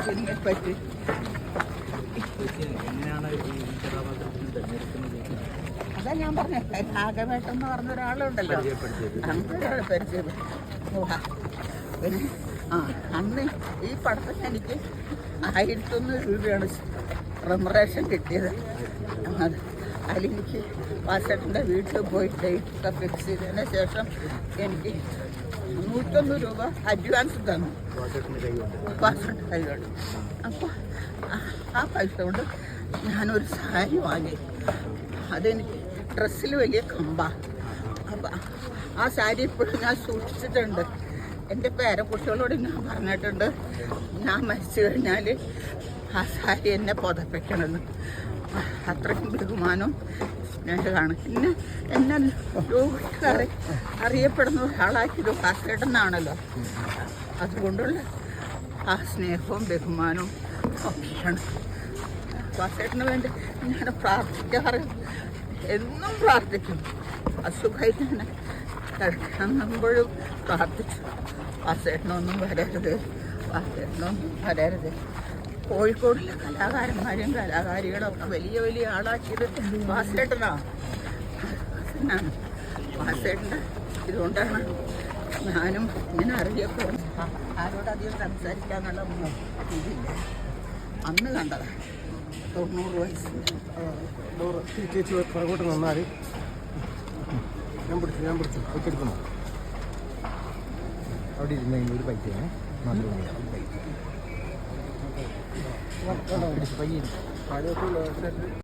പറ്റി. അതാ ഞാൻ പറഞ്ഞത് നാഗമേട്ടൻ എന്ന് പറഞ്ഞ ഒരാളുണ്ടല്ലോ. പരിചയം ആ. അന്ന് ഈ പടത്തിന് എനിക്ക് ആയിരത്തൊന്ന് രൂപയാണ് റെമറേഷൻ കിട്ടിയത്. അത്. അതിലെനിക്ക് വാസേട്ടന്റെ വീട്ടിൽ പോയിട്ട് ഡേറ്റ് ഫിക്സ് ചെയ്തതിന് ശേഷം എനിക്ക് നൂറ്റൊന്ന് രൂപ അഡ്വാൻസ് തന്നു. വാസേട്ടന്റെ കൈകൊണ്ട് അപ്പോൾ ആ പൈസ കൊണ്ട് ഞാനൊരു സാരി വാങ്ങി. അതെനിക്ക് ഡ്രസ്സിൽ വലിയ കമ്പ. അപ്പം ആ സാരി ഇപ്പോഴും ഞാൻ സൂക്ഷിച്ചിട്ടുണ്ട്. എന്റെ പേരക്കുട്ടികളോട് ഞാൻ പറഞ്ഞിട്ടുണ്ട് ഞാൻ മരിച്ചു കഴിഞ്ഞാൽ ആ സാരി എന്നെ പുതപ്പിക്കണമെന്ന് അത്രയും ബഹുമാനവും സ്നേഹമാണ് പിന്നെ എന്നെ ലോകക്കാരെ അറിയപ്പെടുന്ന ഒരാളാക്കിയത് വാസേട്ടനാണല്ലോ അതുകൊണ്ടുള്ള ആ സ്നേഹവും ബഹുമാനവും ഒക്കെയാണ്. വാസേട്ടന് വേണ്ടി ഞാൻ പ്രാർത്ഥിക്കാറ്. എന്നും പ്രാർത്ഥിക്കും. അസുഖമായിട്ട് തന്നെ കിടക്കുമ്പോഴും പ്രാർത്ഥിച്ചു. വാസേട്ടനൊന്നും വരരുത്. വാസേട്ടനൊന്നും വരരുത്. കോഴിക്കോടിലെ കലാകാരന്മാരും കലാകാരികളും ഒക്കെ വലിയ വലിയ ആളാക്കിയത് വാസേട്ടനാ വാസേട്ടനാണ് വാസേട്ടന്റെ ഇതുകൊണ്ടാണ് ഞാനും ഇങ്ങനെ അറിയപ്പോൾ ആരോടധികം സംസാരിക്കാന്നുള്ള ഇതില്ല അന്ന് കണ്ടതാ. തൊണ്ണൂറ് വയസ്സ്. ചേച്ചി പുറകോട്ട് ഞാൻ പിടിച്ചു ഞാൻ പിടിച്ചു. അവിടെ ഒരു ബൈക്ക് ബൈക്ക് പയ്യെ